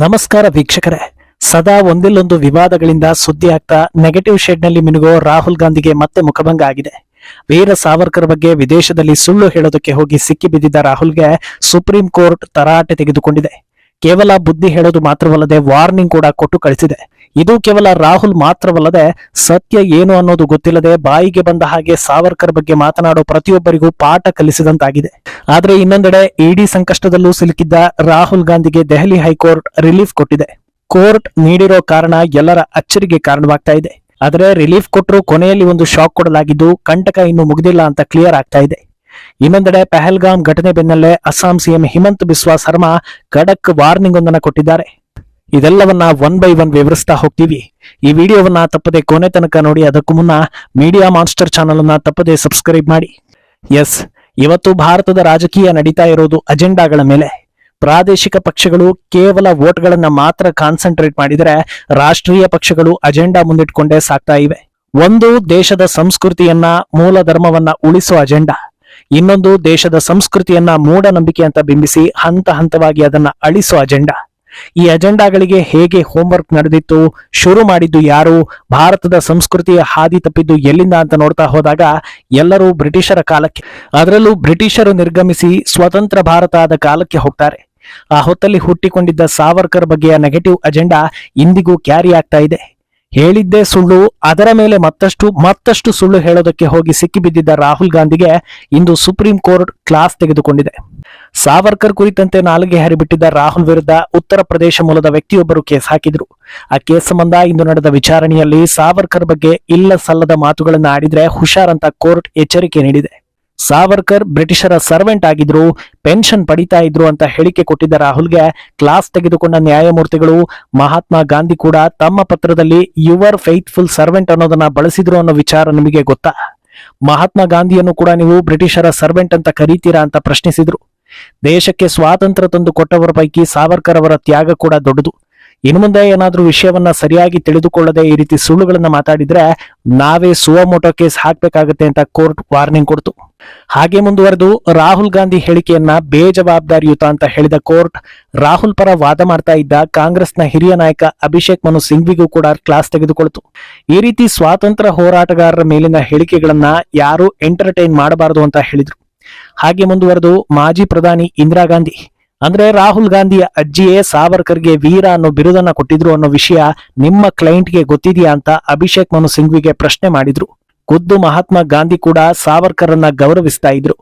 ನಮಸ್ಕಾರ ವೀಕ್ಷಕರೇ. ಸದಾ ಒಂದಿಲ್ಲೊಂದು ವಿವಾದಗಳಿಂದ ಸುದ್ದಿ ಆಗ್ತಾ ನೆಗೆಟಿವ್ ಶೇಡ್ನಲ್ಲಿ ಮಿನುಗೋ ರಾಹುಲ್ ಗಾಂಧಿಗೆ ಮತ್ತೆ ಮುಖಭಂಗ ಆಗಿದೆ. ವೀರ ಸಾವರ್ಕರ್ ಬಗ್ಗೆ ವಿದೇಶದಲ್ಲಿ ಸುಳ್ಳು ಹೇಳೋದಕ್ಕೆ ಹೋಗಿ ಸಿಕ್ಕಿ ಬಿದ್ದಿದ್ದ ರಾಹುಲ್ಗೆ ಸುಪ್ರೀಂ ಕೋರ್ಟ್ ತರಾಟೆ ತೆಗೆದುಕೊಂಡಿದೆ. ಕೇವಲ ಬುದ್ಧಿ ಹೇಳೋದು ಮಾತ್ರವಲ್ಲದೆ ವಾರ್ನಿಂಗ್ ಕೂಡ ಕೊಟ್ಟು ಕಳಿಸಿದೆ. ಇದು ಕೇವಲ ರಾಹುಲ್ ಮಾತ್ರವಲ್ಲದೆ ಸತ್ಯ ಏನು ಅನ್ನೋದು ಗೊತ್ತಿಲ್ಲದೆ ಬಾಯಿಗೆ ಬಂದ ಹಾಗೆ ಸಾವರ್ಕರ್ ಬಗ್ಗೆ ಮಾತನಾಡೋ ಪ್ರತಿಯೊಬ್ಬರಿಗೂ ಪಾಠ ಕಲಿಸಿದಂತಾಗಿದೆ. ಆದರೆ ಇನ್ನೊಂದೆಡೆ ಇಡಿ ಸಂಕಷ್ಟದಲ್ಲೂ ಸಿಲುಕಿದ್ದ ರಾಹುಲ್ ಗಾಂಧಿಗೆ ದೆಹಲಿ ಹೈಕೋರ್ಟ್ ರಿಲೀಫ್ ಕೊಟ್ಟಿದೆ. ಕೋರ್ಟ್ ನೀಡಿರೋ ಕಾರಣ ಎಲ್ಲರ ಅಚ್ಚರಿಗೆ ಕಾರಣವಾಗ್ತಾ ಇದೆ. ಆದರೆ ರಿಲೀಫ್ ಕೊಟ್ಟರು ಕೊನೆಯಲ್ಲಿ ಒಂದು ಶಾಕ್ ಕೊಡಲಾಗಿದ್ದು ಕಂಟಕ ಇನ್ನು ಮುಗಿದಿಲ್ಲ ಅಂತ ಕ್ಲಿಯರ್ ಆಗ್ತಾ ಇದೆ. ಇನ್ನೊಂದೆಡೆ ಪೆಹಲ್ಗಾಮ್ ಘಟನೆ ಬೆನ್ನಲ್ಲೇ ಅಸ್ಸಾಂ ಸಿಎಂ ಹಿಮಂತ್ ಬಿಸ್ವಾ ಶರ್ಮಾ ಖಡಕ್ ವಾರ್ನಿಂಗ್ ಒಂದನ್ನು ಕೊಟ್ಟಿದ್ದಾರೆ. ಇದೆಲ್ಲವನ್ನ ಒನ್ ಬೈ ಒನ್ ವಿವರಿಸ್ತಾ ಹೋಗ್ತೀವಿ. ಈ ವಿಡಿಯೋವನ್ನ ತಪ್ಪದೆ ಕೊನೆ ತನಕ ನೋಡಿ, ಅದಕ್ಕೂ ಮುನ್ನ ಮೀಡಿಯಾ ಮಾನ್ಸ್ಟರ್ ಚಾನಲ್ ಅನ್ನ ತಪ್ಪದೆ ಸಬ್ಸ್ಕ್ರೈಬ್ ಮಾಡಿ. ಎಸ್, ಇವತ್ತು ಭಾರತದ ರಾಜಕೀಯ ನಡೀತಾ ಇರೋದು ಅಜೆಂಡಾಗಳ ಮೇಲೆ. ಪ್ರಾದೇಶಿಕ ಪಕ್ಷಗಳು ಕೇವಲ ವೋಟ್ಗಳನ್ನ ಮಾತ್ರ ಕಾನ್ಸಂಟ್ರೇಟ್ ಮಾಡಿದರೆ ರಾಷ್ಟ್ರೀಯ ಪಕ್ಷಗಳು ಅಜೆಂಡಾ ಮುಂದಿಟ್ಕೊಂಡೇ ಸಾಕ್ತಾ ಇವೆ. ಒಂದು ದೇಶದ ಸಂಸ್ಕೃತಿಯನ್ನ, ಮೂಲ ಧರ್ಮವನ್ನ ಉಳಿಸೋ ಅಜೆಂಡಾ. ಇನ್ನೊಂದು ದೇಶದ ಸಂಸ್ಕೃತಿಯನ್ನ ಮೂಢನಂಬಿಕೆ ಅಂತ ಬಿಂಬಿಸಿ ಹಂತ ಹಂತವಾಗಿ ಅದನ್ನ ಅಳಿಸೋ ಅಜೆಂಡಾ. ಈ ಅಜೆಂಡಾಗಳಿಗೆ ಹೇಗೆ ಹೋಂವರ್ಕ್ ನಡೆದಿತ್ತು, ಶುರು ಮಾಡಿದ್ದು ಯಾರು, ಭಾರತದ ಸಂಸ್ಕೃತಿಯ ಹಾದಿ ತಪ್ಪಿದ್ದು ಎಲ್ಲಿಂದ ಅಂತ ನೋಡ್ತಾ ಹೋದಾಗ ಎಲ್ಲರೂ ಬ್ರಿಟಿಷರ ಕಾಲಕ್ಕೆ. ಅದರಲ್ಲೂ ಬ್ರಿಟಿಷರು ನಿರ್ಗಮಿಸಿ ಸ್ವತಂತ್ರ ಭಾರತ ಆದ ಕಾಲಕ್ಕೆ ಹೋಗ್ತಾರೆ. ಆ ಹೊತ್ತಲ್ಲಿ ಹುಟ್ಟಿಕೊಂಡಿದ್ದ ಸಾವರ್ಕರ್ ಬಗ್ಗೆಯ ನೆಗೆಟಿವ್ ಅಜೆಂಡಾ ಇಂದಿಗೂ ಕ್ಯಾರಿ ಆಗ್ತಾ ಇದೆ. ಹೇಳಿದ್ದೇ ಸುಳ್ಳು, ಅದರ ಮೇಲೆ ಮತ್ತಷ್ಟು ಮತ್ತಷ್ಟು ಸುಳ್ಳು ಹೇಳೋದಕ್ಕೆ ಹೋಗಿ ಸಿಕ್ಕಿಬಿದ್ದಿದ್ದ ರಾಹುಲ್ ಗಾಂಧಿಗೆ ಇಂದು ಸುಪ್ರೀಂ ಕೋರ್ಟ್ ಕ್ಲಾಸ್ ತೆಗೆದುಕೊಂಡಿದೆ. ಸಾವರ್ಕರ್ ಕುರಿತಂತೆ ನಾಲಿಗೆ ಹರಿಬಿಟ್ಟಿದ್ದ ರಾಹುಲ್ ವಿರುದ್ಧ ಉತ್ತರ ಪ್ರದೇಶ ಮೂಲದ ವ್ಯಕ್ತಿಯೊಬ್ಬರು ಕೇಸ್ ಹಾಕಿದ್ರು. ಆ ಕೇಸ್ ಸಂಬಂಧ ಇಂದು ನಡೆದ ವಿಚಾರಣೆಯಲ್ಲಿ ಸಾವರ್ಕರ್ ಬಗ್ಗೆ ಇಲ್ಲ ಸಲ್ಲದ ಮಾತುಗಳನ್ನು ಆಡಿದ್ರೆ ಹುಷಾರ್ ಅಂತ ಕೋರ್ಟ್ ಎಚ್ಚರಿಕೆ ನೀಡಿದೆ. ಸಾವರ್ಕರ್ ಬ್ರಿಟಿಷರ ಸರ್ವೆಂಟ್ ಆಗಿದ್ರು, ಪೆನ್ಷನ್ ಪಡಿತಾ ಇದ್ರು ಅಂತ ಹೇಳಿಕೆ ಕೊಟ್ಟಿದ್ದ ರಾಹುಲ್ಗೆ ಕ್ಲಾಸ್ ತೆಗೆದುಕೊಂಡ ನ್ಯಾಯಮೂರ್ತಿಗಳು ಮಹಾತ್ಮ ಗಾಂಧಿ ಕೂಡ ತಮ್ಮ ಪತ್ರದಲ್ಲಿ ಯುವರ್ ಫೇತ್ಫುಲ್ ಸರ್ವೆಂಟ್ ಅನ್ನೋದನ್ನ ಬಳಸಿದ್ರು ಅನ್ನೋ ವಿಚಾರ ನಿಮಗೆ ಗೊತ್ತಾ? ಮಹಾತ್ಮ ಗಾಂಧಿಯನ್ನು ಕೂಡ ನೀವು ಬ್ರಿಟಿಷರ ಸರ್ವೆಂಟ್ ಅಂತ ಕರೀತೀರಾ ಅಂತ ಪ್ರಶ್ನಿಸಿದ್ರು. ದೇಶಕ್ಕೆ ಸ್ವಾತಂತ್ರ್ಯ ತಂದು ಕೊಟ್ಟವರ ಪೈಕಿ ಸಾವರ್ಕರ್ ಅವರ ತ್ಯಾಗ ಕೂಡ ದೊಡ್ಡದು. ಇನ್ನು ಮುಂದೆ ಏನಾದ್ರೂ ವಿಷಯವನ್ನ ಸರಿಯಾಗಿ ತಿಳಿದುಕೊಳ್ಳದೆ ಈ ರೀತಿ ಸುಳ್ಳುಗಳನ್ನ ಮಾತಾಡಿದ್ರೆ ನಾವೇ ಸುವಮೋಟೋ ಕೇಸ್ ಹಾಕ್ಬೇಕಾಗತ್ತೆ ಅಂತ ಕೋರ್ಟ್ ವಾರ್ನಿಂಗ್ ಕೊಡ್ತು. ಹಾಗೆ ಮುಂದುವರೆದು ರಾಹುಲ್ ಗಾಂಧಿ ಹೇಳಿಕೆಯನ್ನ ಬೇಜವಾಬ್ದಾರಿಯುತ ಅಂತ ಹೇಳಿದ ಕೋರ್ಟ್ ರಾಹುಲ್ ಪರ ವಾದ ಮಾಡ್ತಾ ಇದ್ದ ಕಾಂಗ್ರೆಸ್ನ ಹಿರಿಯ ನಾಯಕ ಅಭಿಷೇಕ್ ಮನು ಸಿಂಘ್ವಿಗೂ ಕೂಡ ಕ್ಲಾಸ್ ತೆಗೆದುಕೊಳ್ತು. ಈ ರೀತಿ ಸ್ವಾತಂತ್ರ್ಯ ಹೋರಾಟಗಾರರ ಮೇಲಿನ ಹೇಳಿಕೆಗಳನ್ನ ಯಾರು ಎಂಟರ್ಟೈನ್ ಮಾಡಬಾರದು ಅಂತ ಹೇಳಿದ್ರು. ಹಾಗೆ ಮುಂದುವರೆದು ಮಾಜಿ ಪ್ರಧಾನಿ ಇಂದಿರಾ ಗಾಂಧಿ. ಅಂದ್ರೆ ರಾಹುಲ್ ಗಾಂಧಿಯ ಅಜ್ಜಿಯೇ ಸಾವರ್ಕರ್ಗೆ ವೀರ ಅನ್ನೋ ಬಿರುದನ್ನ ಕೊಟ್ಟಿದ್ರು ಅನ್ನೋ ವಿಷಯ ನಿಮ್ಮ ಕ್ಲೈಂಟ್ಗೆ ಗೊತ್ತಿದೆಯಾ ಅಂತ ಅಭಿಷೇಕ್ ಮನು ಸಿಂಘ್ವಿಗೆ ಪ್ರಶ್ನೆ ಮಾಡಿದ್ರು. ಖುದ್ದು ಮಹಾತ್ಮ ಗಾಂಧಿ ಕೂಡ ಸಾವರ್ಕರನ್ನ ಗೌರವಿಸ್ತಾ ಇದ್ರು.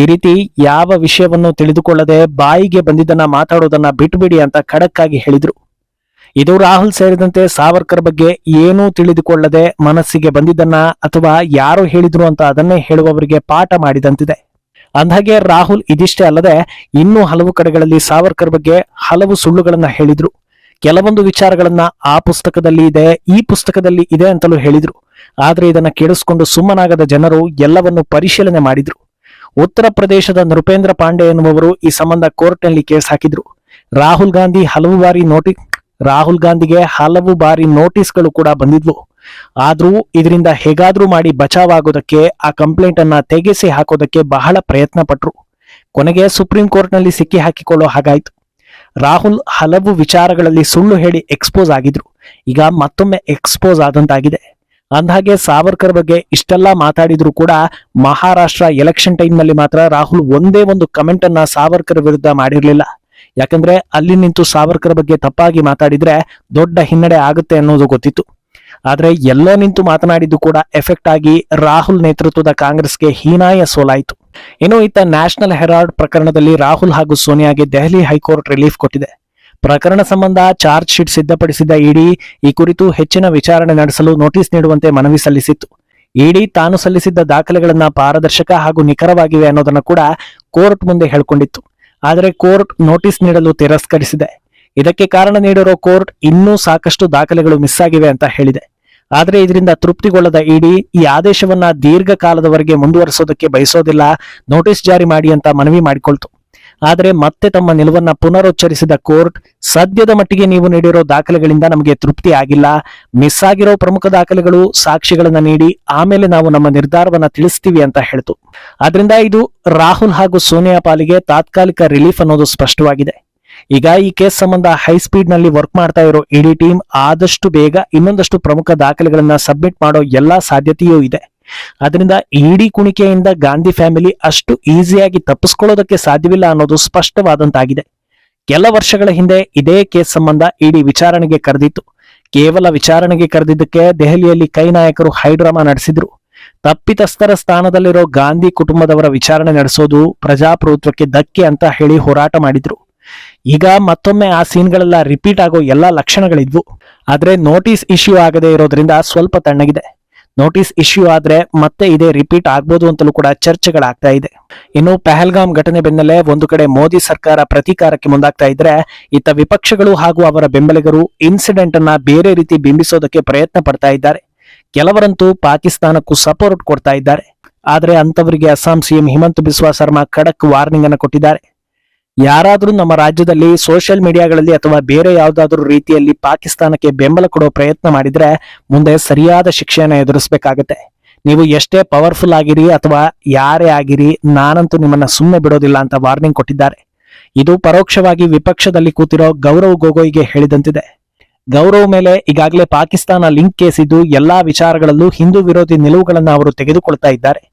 ಈ ರೀತಿ ಯಾವ ವಿಷಯವನ್ನು ತಿಳಿದುಕೊಳ್ಳದೆ ಬಾಯಿಗೆ ಬಂದಿದ್ದನ್ನ ಮಾತಾಡೋದನ್ನ ಬಿಟ್ಬಿಡಿ ಅಂತ ಖಡಕ್ಕಾಗಿ ಹೇಳಿದ್ರು. ಇದು ರಾಹುಲ್ ಸೇರಿದಂತೆ ಸಾವರ್ಕರ್ ಬಗ್ಗೆ ಏನೂ ತಿಳಿದುಕೊಳ್ಳದೆ ಮನಸ್ಸಿಗೆ ಬಂದಿದ್ದನ್ನ ಅಥವಾ ಯಾರು ಹೇಳಿದ್ರು ಅಂತ ಅದನ್ನೇ ಹೇಳುವವರಿಗೆ ಪಾಠ ಮಾಡಿದಂತಿದೆ. ಅಂದಾಗೆ ರಾಹುಲ್ ಇದಿಷ್ಟೇ ಅಲ್ಲದೆ ಇನ್ನೂ ಹಲವು ಕಡೆಗಳಲ್ಲಿ ಸಾವರ್ಕರ್ ಬಗ್ಗೆ ಹಲವು ಸುಳ್ಳುಗಳನ್ನ ಹೇಳಿದ್ರು. ಕೆಲವೊಂದು ವಿಚಾರಗಳನ್ನ ಆ ಪುಸ್ತಕದಲ್ಲಿ ಇದೆ, ಈ ಪುಸ್ತಕದಲ್ಲಿ ಇದೆ ಅಂತಲೂ ಹೇಳಿದ್ರು. ಆದ್ರೆ ಇದನ್ನ ಕೇಳಿಸ್ಕೊಂಡು ಸುಮ್ಮನಾಗದ ಜನರು ಎಲ್ಲವನ್ನು ಪರಿಶೀಲನೆ ಮಾಡಿದ್ರು. ಉತ್ತರ ಪ್ರದೇಶದ ನೃಪೇಂದ್ರ ಪಾಂಡೆ ಎನ್ನುವವರು ಈ ಸಂಬಂಧ ಕೋರ್ಟ್ನಲ್ಲಿ ಕೇಸ್ ಹಾಕಿದ್ರು. ರಾಹುಲ್ ಗಾಂಧಿ ಹಲವು ಬಾರಿ ನೋಟಿ, ರಾಹುಲ್ ಗಾಂಧಿಗೆ ಹಲವು ಬಾರಿ ನೋಟಿಸ್ಗಳು ಕೂಡ ಬಂದಿದ್ವು. ಆದ್ರೂ ಇದರಿಂದ ಹೇಗಾದ್ರೂ ಮಾಡಿ ಬಚಾವಾಗೋದಕ್ಕೆ ಆ ಕಂಪ್ಲೇಂಟ್ ಅನ್ನ ತೆಗೆಸಿ ಹಾಕೋದಕ್ಕೆ ಬಹಳ ಪ್ರಯತ್ನ ಪಟ್ರು ಕೊನೆಗೆ ಸುಪ್ರೀಂ ಕೋರ್ಟ್ನಲ್ಲಿ ಸಿಕ್ಕಿ ಹಾಕಿಕೊಳ್ಳೋ ಹಾಗಾಯ್ತು. ರಾಹುಲ್ ಹಲವು ವಿಚಾರಗಳಲ್ಲಿ ಸುಳ್ಳು ಹೇಳಿ ಎಕ್ಸ್ಪೋಸ್ ಆಗಿದ್ರು. ಈಗ ಮತ್ತೊಮ್ಮೆ ಎಕ್ಸ್ಪೋಸ್ ಆದಂತಾಗಿದೆ. ಅಂದ್ಹಾಗೆ ಸಾವರ್ಕರ್ ಬಗ್ಗೆ ಇಷ್ಟೆಲ್ಲ ಮಾತಾಡಿದ್ರು ಕೂಡ ಮಹಾರಾಷ್ಟ್ರ ಎಲೆಕ್ಷನ್ ಟೈಮ್ನಲ್ಲಿ ಮಾತ್ರ ರಾಹುಲ್ ಒಂದೇ ಒಂದು ಕಮೆಂಟ್ ಅನ್ನ ಸಾವರ್ಕರ್ ವಿರುದ್ಧ ಮಾಡಿರಲಿಲ್ಲ. ಯಾಕಂದ್ರೆ ಅಲ್ಲಿ ನಿಂತು ಸಾವರ್ಕರ್ ಬಗ್ಗೆ ತಪ್ಪಾಗಿ ಮಾತಾಡಿದ್ರೆ ದೊಡ್ಡ ಹಿನ್ನಡೆ ಆಗುತ್ತೆ ಅನ್ನೋದು ಗೊತ್ತಿತ್ತು. ಆದ್ರೆ ಎಲ್ಲೋ ನಿಂತು ಮಾತನಾಡಿದ್ದು ಕೂಡ ಎಫೆಕ್ಟ್ ಆಗಿ ರಾಹುಲ್ ನೇತೃತ್ವದ ಕಾಂಗ್ರೆಸ್ಗೆ ಹೀನಾಯ ಸೋಲಾಯಿತು. ಇನ್ನು ಇತ್ತ ನ್ಯಾಷನಲ್ ಹೆರಾಲ್ಡ್ ಪ್ರಕರಣದಲ್ಲಿ ರಾಹುಲ್ ಹಾಗೂ ಸೋನಿಯಾಗೆ ದೆಹಲಿ ಹೈಕೋರ್ಟ್ ರಿಲೀಫ್ ಕೊಟ್ಟಿದೆ. ಪ್ರಕರಣ ಸಂಬಂಧ ಚಾರ್ಜ್ ಶೀಟ್ ಸಿದ್ಧಪಡಿಸಿದ್ದ ಇಡಿ ಈ ಕುರಿತು ಹೆಚ್ಚಿನ ವಿಚಾರಣೆ ನಡೆಸಲು ನೋಟಿಸ್ ನೀಡುವಂತೆ ಮನವಿ ಸಲ್ಲಿಸಿತ್ತು. ಇಡಿ ತಾನು ಸಲ್ಲಿಸಿದ್ದ ದಾಖಲೆಗಳನ್ನ ಪಾರದರ್ಶಕ ಹಾಗೂ ನಿಖರವಾಗಿವೆ ಅನ್ನೋದನ್ನ ಕೂಡ ಕೋರ್ಟ್ ಮುಂದೆ ಹೇಳ್ಕೊಂಡಿತ್ತು. ಆದರೆ ಕೋರ್ಟ್ ನೋಟಿಸ್ ನೀಡಲು ತಿರಸ್ಕರಿಸಿದೆ. ಇದಕ್ಕೆ ಕಾರಣ ನೀಡಿರೋ ಕೋರ್ಟ್ ಇನ್ನೂ ಸಾಕಷ್ಟು ದಾಖಲೆಗಳು ಮಿಸ್ ಆಗಿವೆ ಅಂತ ಹೇಳಿದೆ. ಆದ್ರೆ ಇದರಿಂದ ತೃಪ್ತಿಗೊಳ್ಳದ ಇಡಿ ಈ ಆದೇಶವನ್ನ ದೀರ್ಘಕಾಲದವರೆಗೆ ಮುಂದುವರಿಸೋದಕ್ಕೆ ಬಯಸೋದಿಲ್ಲ. ನೋಟಿಸ್ ಜಾರಿ ಮಾಡಿ ಅಂತ ಮನವಿ ಮಾಡಿಕೊಳ್ತು. ಆದರೆ ಮತ್ತೆ ತಮ್ಮ ನಿಲುವನ್ನ ಪುನರುಚ್ಚರಿಸಿದ ಕೋರ್ಟ್, ಸದ್ಯದ ಮಟ್ಟಿಗೆ ನೀವು ನೀಡಿರೋ ದಾಖಲೆಗಳಿಂದ ನಮಗೆ ತೃಪ್ತಿ ಆಗಿಲ್ಲ. ಮಿಸ್ ಆಗಿರೋ ಪ್ರಮುಖ ದಾಖಲೆಗಳು, ಸಾಕ್ಷಿಗಳನ್ನ ನೀಡಿ ಆಮೇಲೆ ನಾವು ನಮ್ಮ ನಿರ್ಧಾರವನ್ನ ತಿಳಿಸ್ತೀವಿ ಅಂತ ಹೇಳ್ತು. ಆದ್ರಿಂದ ಇದು ರಾಹುಲ್ ಹಾಗೂ ಸೋನಿಯಾ ಪಾಲಿಗೆ ತಾತ್ಕಾಲಿಕ ರಿಲೀಫ್ ಅನ್ನೋದು ಸ್ಪಷ್ಟವಾಗಿದೆ. ಈಗ ಈ ಕೇಸ್ ಸಂಬಂಧ ಹೈ ಸ್ಪೀಡ್ನಲ್ಲಿ ವರ್ಕ್ ಮಾಡ್ತಾ ಇರೋ ಇಡೀ ಟೀಮ್ ಆದಷ್ಟು ಬೇಗ ಇನ್ನೊಂದಷ್ಟು ಪ್ರಮುಖ ದಾಖಲೆಗಳನ್ನ ಸಬ್ಮಿಟ್ ಮಾಡೋ ಎಲ್ಲಾ ಸಾಧ್ಯತೆಯೂ ಇದೆ. ಅದರಿಂದ ಇಡಿ ಕುಣಿಕೆಯಿಂದ ಗಾಂಧಿ ಫ್ಯಾಮಿಲಿ ಅಷ್ಟು ಈಸಿಯಾಗಿ ತಪ್ಪಿಸ್ಕೊಳ್ಳೋದಕ್ಕೆ ಸಾಧ್ಯವಿಲ್ಲ ಅನ್ನೋದು ಸ್ಪಷ್ಟವಾದಂತಾಗಿದೆ. ಕೆಲ ವರ್ಷಗಳ ಹಿಂದೆ ಇದೇ ಕೇಸ್ ಸಂಬಂಧ ಇಡಿ ವಿಚಾರಣೆಗೆ ಕರೆದಿತ್ತು. ಕೇವಲ ವಿಚಾರಣೆಗೆ ಕರೆದಿದ್ದಕ್ಕೆ ದೆಹಲಿಯಲ್ಲಿ ಕೈ ನಾಯಕರು ಹೈಡ್ರಾಮಾ ನಡೆಸಿದ್ರು. ತಪ್ಪಿತಸ್ಥರ ಸ್ಥಾನದಲ್ಲಿರೋ ಗಾಂಧಿ ಕುಟುಂಬದವರ ವಿಚಾರಣೆ ನಡೆಸೋದು ಪ್ರಜಾಪ್ರಭುತ್ವಕ್ಕೆ ಧಕ್ಕೆ ಅಂತ ಹೇಳಿ ಹೋರಾಟ ಮಾಡಿದ್ರು. ಈಗ ಮತ್ತೊಮ್ಮೆ ಆ ಸೀನ್ಗಳೆಲ್ಲ ರಿಪೀಟ್ ಆಗೋ ಎಲ್ಲ ಲಕ್ಷಣಗಳಿದ್ವು. ಆದ್ರೆ ನೋಟಿಸ್ ಇಶ್ಯೂ ಆಗದೆ ಇರೋದ್ರಿಂದ ಸ್ವಲ್ಪ ತಣ್ಣಗಿದೆ. ನೋಟಿಸ್ ಇಶ್ಯೂ ಆದ್ರೆ ಮತ್ತೆ ಇದೇ ರಿಪೀಟ್ ಆಗ್ಬೋದು ಅಂತಲೂ ಕೂಡ ಚರ್ಚೆಗಳಾಗ್ತಾ ಇದೆ. ಇನ್ನು ಪೆಹಲ್ಗಾಮ್ ಘಟನೆ ಬೆನ್ನಲ್ಲೇ ಒಂದು ಕಡೆ ಮೋದಿ ಸರ್ಕಾರ ಪ್ರತೀಕಾರಕ್ಕೆ ಮುಂದಾಗ್ತಾ ಇದ್ರೆ ಇತ್ತ ವಿಪಕ್ಷಗಳು ಹಾಗೂ ಅವರ ಬೆಂಬಲಿಗರು ಇನ್ಸಿಡೆಂಟ್ ಅನ್ನ ಬೇರೆ ರೀತಿ ಬಿಂಬಿಸೋದಕ್ಕೆ ಪ್ರಯತ್ನ ಪಡ್ತಾ ಇದ್ದಾರೆ. ಕೆಲವರಂತೂ ಪಾಕಿಸ್ತಾನಕ್ಕೂ ಸಪೋರ್ಟ್ ಕೊಡ್ತಾ ಇದ್ದಾರೆ. ಆದ್ರೆ ಅಂತವರಿಗೆ ಅಸ್ಸಾಂ ಸಿಎಂ ಹಿಮಂತ ಬಿಸ್ವಾ ಶರ್ಮಾ ಖಡಕ್ ವಾರ್ನಿಂಗ್ ಅನ್ನು ಕೊಟ್ಟಿದ್ದಾರೆ. ಯಾರಾದ್ರೂ ನಮ್ಮ ರಾಜ್ಯದಲ್ಲಿ ಸೋಷಿಯಲ್ ಮೀಡಿಯಾಗಳಲ್ಲಿ ಅಥವಾ ಬೇರೆ ಯಾವುದಾದ್ರೂ ರೀತಿಯಲ್ಲಿ ಪಾಕಿಸ್ತಾನಕ್ಕೆ ಬೆಂಬಲ ಕೊಡೋ ಪ್ರಯತ್ನ ಮಾಡಿದ್ರೆ ಮುಂದೆ ಸರಿಯಾದ ಶಿಕ್ಷೆಯನ್ನು ಎದುರಿಸಬೇಕಾಗತ್ತೆ. ನೀವು ಎಷ್ಟೇ ಪವರ್ಫುಲ್ ಆಗಿರಿ ಅಥವಾ ಯಾರೇ ಆಗಿರಿ, ನಾನಂತೂ ನಿಮ್ಮನ್ನ ಸುಮ್ಮನೆ ಬಿಡೋದಿಲ್ಲ ಅಂತ ವಾರ್ನಿಂಗ್ ಕೊಟ್ಟಿದ್ದಾರೆ. ಇದು ಪರೋಕ್ಷವಾಗಿ ವಿಪಕ್ಷದಲ್ಲಿ ಕೂತಿರೋ ಗೌರವ್ ಗೊಗೊಯ್ಗೆ ಹೇಳಿದಂತಿದೆ. ಗೌರವ್ ಮೇಲೆ ಈಗಾಗಲೇ ಪಾಕಿಸ್ತಾನ ಲಿಂಕ್ ಕೇಸ್ ಇದ್ದು ಎಲ್ಲಾ ವಿಚಾರಗಳಲ್ಲೂ ಹಿಂದೂ ವಿರೋಧಿ ನಿಲುವುಗಳನ್ನ ಅವರು ತೆಗೆದುಕೊಳ್ತಾ ಇದ್ದಾರೆ.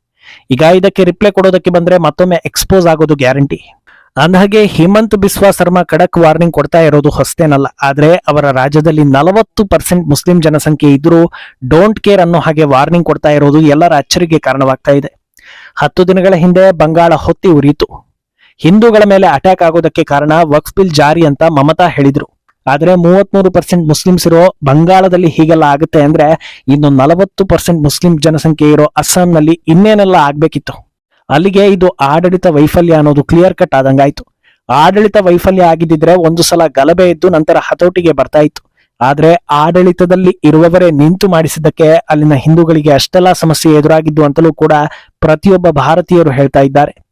ಈಗ ಇದಕ್ಕೆ ರಿಪ್ಲೈ ಕೊಡೋದಕ್ಕೆ ಬಂದ್ರೆ ಮತ್ತೊಮ್ಮೆ ಎಕ್ಸ್ಪೋಸ್ ಆಗೋದು ಗ್ಯಾರಂಟಿ ಅಂದಹಾಗೆ ಹಿಮಂತ್ ಬಿಸ್ವಾ ಶರ್ಮಾ ಖಡಕ್ ವಾರ್ನಿಂಗ್ ಕೊಡ್ತಾ ಇರೋದು ಹೊಸ್ತೇನಲ್ಲ. ಆದ್ರೆ ಅವರ ರಾಜ್ಯದಲ್ಲಿ ನಲವತ್ತು ಪರ್ಸೆಂಟ್ ಮುಸ್ಲಿಂ ಜನಸಂಖ್ಯೆ ಇದ್ರೂ ಡೋಂಟ್ ಕೇರ್ ಅನ್ನೋ ಹಾಗೆ ವಾರ್ನಿಂಗ್ ಕೊಡ್ತಾ ಇರೋದು ಎಲ್ಲರ ಅಚ್ಚರಿಗೆ ಕಾರಣವಾಗ್ತಾ ಇದೆ. ಹತ್ತು ದಿನಗಳ ಹಿಂದೆ ಬಂಗಾಳ ಹೊತ್ತಿ ಉರಿಯಿತು. ಹಿಂದೂಗಳ ಮೇಲೆ ಅಟ್ಯಾಕ್ ಆಗೋದಕ್ಕೆ ಕಾರಣ ವಕ್ಫ್ ಬಿಲ್ ಜಾರಿ ಅಂತ ಮಮತಾ ಹೇಳಿದ್ರು. ಆದ್ರೆ ಮೂವತ್ಮೂರು ಪರ್ಸೆಂಟ್ ಮುಸ್ಲಿಮ್ಸ್ ಇರೋ ಬಂಗಾಳದಲ್ಲಿ ಹೀಗೆಲ್ಲ ಆಗುತ್ತೆ ಅಂದ್ರೆ ಇನ್ನು ನಲವತ್ತು ಪರ್ಸೆಂಟ್ ಮುಸ್ಲಿಂ ಜನಸಂಖ್ಯೆ ಇರೋ ಅಸ್ಸಾಂನಲ್ಲಿ ಇನ್ನೇನೆಲ್ಲ ಆಗ್ಬೇಕಿತ್ತು. ಅಲ್ಲಿಗೆ ಇದು ಆಡಳಿತ ವೈಫಲ್ಯ ಅನ್ನೋದು ಕ್ಲಿಯರ್ ಕಟ್ ಆದಂಗಾಯ್ತು ಆಡಳಿತ ವೈಫಲ್ಯ ಆಗಿದ್ದಿದ್ರೆ ಒಂದು ಸಲ ಗಲಭೆ ಇದ್ದು ನಂತರ ಹತೋಟಿಗೆ ಬರ್ತಾ ಇತ್ತು. ಆದ್ರೆ ಆಡಳಿತದಲ್ಲಿ ಇರುವವರೇ ನಿಂತು ಮಾಡಿಸಿದ್ದಕ್ಕೆ ಅಲ್ಲಿನ ಹಿಂದೂಗಳಿಗೆ ಅಷ್ಟೆಲ್ಲ ಸಮಸ್ಯೆ ಎದುರಾಗಿದ್ದು ಅಂತಲೂ ಕೂಡ ಪ್ರತಿಯೊಬ್ಬ ಭಾರತೀಯರು ಹೇಳ್ತಾ ಇದ್ದಾರೆ.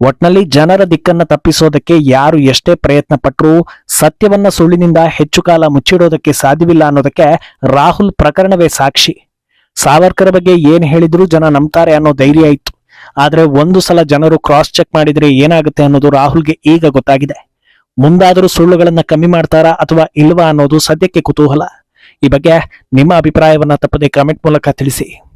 ಒಟ್ನಲ್ಲಿ ಜನರ ದಿಕ್ಕನ್ನ ತಪ್ಪಿಸೋದಕ್ಕೆ ಯಾರು ಎಷ್ಟೇ ಪ್ರಯತ್ನ ಪಟ್ಟರೂ ಸತ್ಯವನ್ನ ಸುಳ್ಳಿನಿಂದ ಹೆಚ್ಚು ಕಾಲ ಮುಚ್ಚಿಡೋದಕ್ಕೆ ಸಾಧ್ಯವಿಲ್ಲ ಅನ್ನೋದಕ್ಕೆ ರಾಹುಲ್ ಪ್ರಕರಣವೇ ಸಾಕ್ಷಿ. ಸಾವರ್ಕರ್ ಬಗ್ಗೆ ಏನ್ ಹೇಳಿದ್ರು ಜನ ನಂಬ್ತಾರೆ ಅನ್ನೋ ಧೈರ್ಯ ಇತ್ತು. ಆದ್ರೆ ಒಂದು ಸಲ ಜನರು ಕ್ರಾಸ್ ಚೆಕ್ ಮಾಡಿದ್ರೆ ಏನಾಗುತ್ತೆ ಅನ್ನೋದು ರಾಹುಲ್ಗೆ ಈಗ ಗೊತ್ತಾಗಿದೆ. ಮುಂದಾದರೂ ಸುಳ್ಳುಗಳನ್ನ ಕಮ್ಮಿ ಮಾಡ್ತಾರಾ ಅಥವಾ ಇಲ್ವಾ ಅನ್ನೋದು ಸದ್ಯಕ್ಕೆ ಕುತೂಹಲ. ಈ ಬಗ್ಗೆ ನಿಮ್ಮ ಅಭಿಪ್ರಾಯವನ್ನ ತಪ್ಪದೆ ಕಾಮೆಂಟ್ ಮೂಲಕ ತಿಳಿಸಿ.